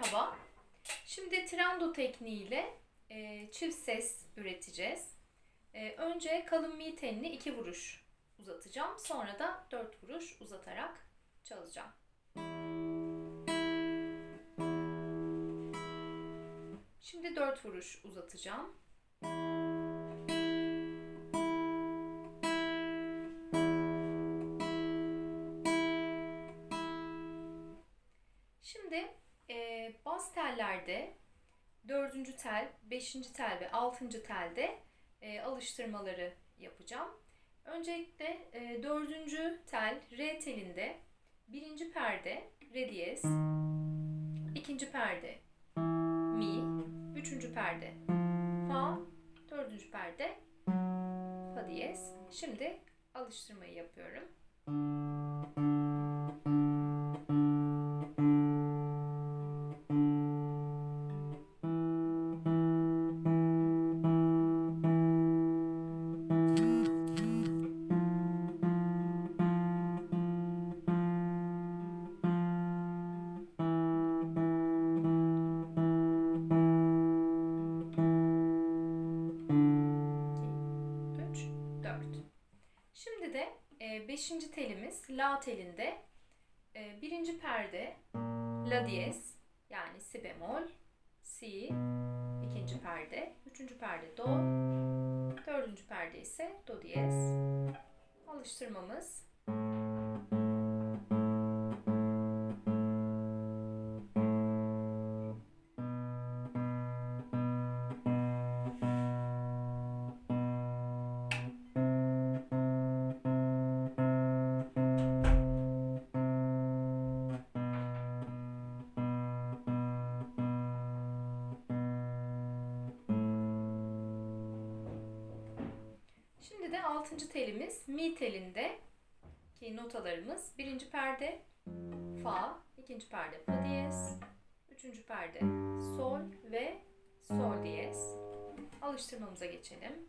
Merhaba. Şimdi trendo tekniğiyle e, çift ses üreteceğiz. E, önce kalın mi telini iki vuruş uzatacağım. Sonra da dört vuruş uzatarak çalacağım. Şimdi dört vuruş uzatacağım. Şimdi tellerde dördüncü tel, beşinci tel ve altıncı telde e, alıştırmaları yapacağım. Öncelikle e, dördüncü tel re telinde birinci perde re diyez, ikinci perde mi, üçüncü perde fa, dördüncü perde fa diyez. Şimdi alıştırmayı yapıyorum. Şimdi de e, beşinci telimiz la telinde e, birinci perde la diyez yani si bemol, si, ikinci perde, üçüncü perde do, dördüncü perde ise do diyez. Alıştırmamız. Altıncı telimiz mi telinde ki notalarımız birinci perde fa, ikinci perde fa diyez, üçüncü perde sol ve sol diyez. Alıştırmamıza geçelim.